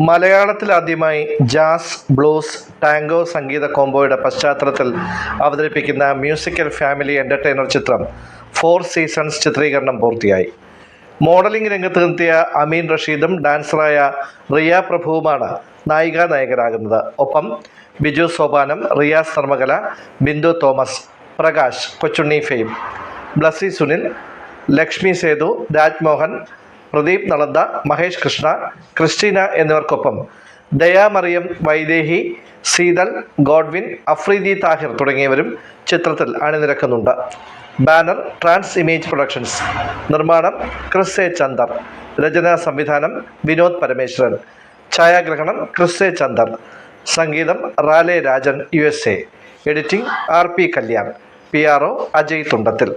മലയാളത്തിൽ ആദ്യമായി jazz blues tango സംഗീത കോംബോയുടെ പശ്ചാത്തലത്തിൽ അവതരിപ്പിക്കുന്ന മ്യൂസിക്കൽ ഫാമിലി എന്റർടൈനർ ചിത്രം ഫോർ സീസൺസ് ചിത്രീകരണം പൂർത്തിയായി. മോഡലിംഗ് രംഗത്ത് നിർത്തിയ അമീൻ റഷീദും ഡാൻസറായ റിയ പ്രഭുവുമാണ് നായികാ നായകരാകുന്നത്. ഒപ്പം Biju Sopanam Riyas Narmakala Bindu Thomas Prakash Kochunni fame. Blessy Sunil Lakshmi Sethu Rajmohan Pradeep Nalanda Mahesh Krishna Christina എന്നിവർക്കൊപ്പം ദയാമറിയം വൈദേഹി സീതൽ ഗോഡ്വിൻ അഫ്രീദി താഹിർ തുടങ്ങിയവരും ചിത്രത്തിൽ അണിനിരക്കുന്നുണ്ട്. Banner Trans Image Productions. നിർമ്മാണം ക്രിസ് എ ചന്ദർ. രചനാ സംവിധാനം വിനോദ് പരമേശ്വരൻ. ഛായാഗ്രഹണം ക്രിസ് എ ചന്ദർ. സംഗീതം Rale Rajan U S A. Editing R P Kalyan. P R O Ajay Thundathil.